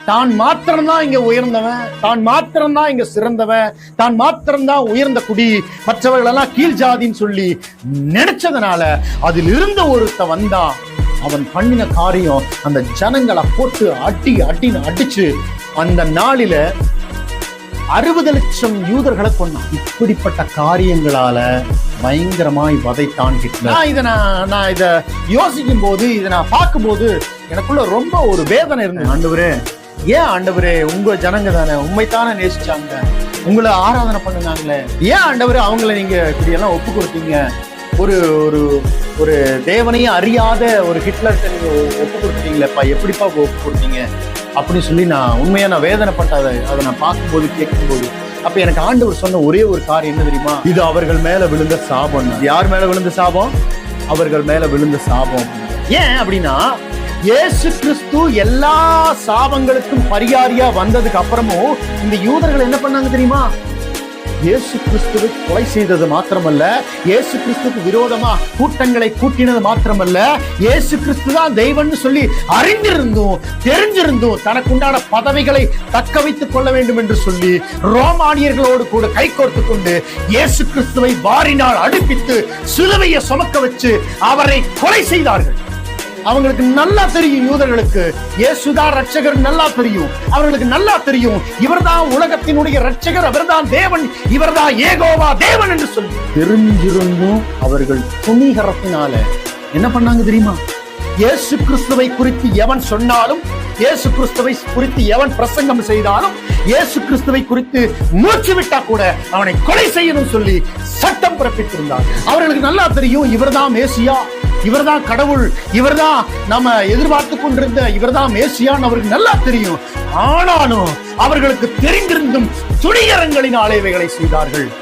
தான் மாத்திரம்தான் இங்க உயர்ந்தவன் தான் மாத்திரம்தான் இங்க சிறந்தவன் தான் மாத்திரம்தான் உயர்ந்த குடி. மற்றவர்கள் எல்லாம் கீழ் ஜாதின்னு சொல்லி நினைச்சதுனால அதில் இருந்த ஒருத்த வந்தான். அவன் பண்ணின காரியம் அந்த ஜனங்களை போட்டு அடி அடின்னு அடிச்சு அந்த நாளில அறுபது லட்சம் யூதர்களை கொண்டான் இப்படிப்பட்ட காரியங்களால பயங்கரமாய் வதைத்தான் ஹிட்லர். நான் இதை நான் நான் இதை யோசிக்கும் போது இதை நான் பார்க்கும்போது எனக்குள்ள ரொம்ப ஒரு வேதனை இருந்தது. ஆண்டவரே ஏன் ஆண்டவரே உங்க ஜனங்க தானே? உண்மைத்தானே நேசிச்சாங்க. உங்களை ஆராதனை பண்ணுனாங்களே. ஏன் ஆண்டவரே அவங்கள நீங்க இப்படி எல்லாம் ஒப்பு கொடுத்தீங்க ஒரு ஒரு ஒரு தேவனையும் அறியாத ஒரு ஹிட்லர்கிட்ட நீங்க ஒப்பு கொடுத்தீங்களேப்பா எப்படிப்பா ஒப்பு கொடுத்தீங்க அப்படின்னு சொல்லி நான் உண்மையா நான் வேதனைப்பட்ட அதை அதை நான் பார்க்கும்போது கேட்கும்போது அப்ப எனக்கு ஆண்டவர் சொன்ன ஒரே ஒரு காரியம் என்ன தெரியுமா? இது அவர்கள் மேல விழுந்த சாபம். யார் மேல விழுந்த சாபம்? அவர்கள் மேல விழுந்த சாபம். ஏன் அப்படின்னா இயேசு கிறிஸ்து எல்லா சாபங்களுக்கும் பரிகாரியா வந்ததுக்கு அப்புறமும் இந்த யூதர்கள் என்ன பண்ணாங்க தெரியுமா? இயேசு கிறிஸ்துவை கொலை செய்தது மாத்திரமல்ல. இயேசு கிறிஸ்துக்கு விரோதமா கூட்டங்களை கூட்டினது மாத்திரமல்ல. இயேசு கிறிஸ்து தான் தெய்வம்னு சொல்லி அறிந்திருந்தும் தெரிஞ்சிருந்தும் தனக்குண்டான பதவிகளை தக்க வைத்துக் கொள்ள வேண்டும் என்று சொல்லி ரோமானியர்களோடு கூட கைகோர்த்து கொண்டு இயேசு கிறிஸ்துவை வாரினால் அடுப்பித்து சிலுவையை சுமக்க வச்சு அவரை கொலை செய்தார்கள். அவங்களுக்கு நல்லா தெரியும் யூதர்களுக்கு. இயேசுதான் ரட்சகர் நல்லா தெரியும். அவர்களுக்கு நல்லா தெரியும். இவர்தான் உலகத்தினுடைய ரட்சகர் அவர்தான் தேவன். இவர்தான் ஏகோவா தேவன் என்று சொல்லி. தெரிஞ்சிருந்தும் அவர்கள் துணிகரத்தினால என்ன பண்ணாங்க தெரியுமா? இயேசு கிறிஸ்துவை குறித்து எவன் சொன்னாலும் இயேசு கிறிஸ்துவை குறித்து எவன் பிரசங்கம் செய்தாலும் இயேசு கிறிஸ்துவை குறித்து மூச்சு விட்டா கூட அவனை கொலை செய்யணும் சொல்லி சட்டம் பிறப்பித்திருந்தார். அவர்களுக்கு நல்லா தெரியும் இவர்தான் மேசியா. இவர்தான் கடவுள் இவர்தான் நம்ம எதிர்பார்த்து கொண்டிருந்த இவர்தான் மேசியான்னு அவருக்கு நல்லா தெரியும். ஆனாலும் அவர்களுக்கு தெரிந்திருந்தும் துணிகரங்களின் ஆலைவைகளை செய்தார்கள்.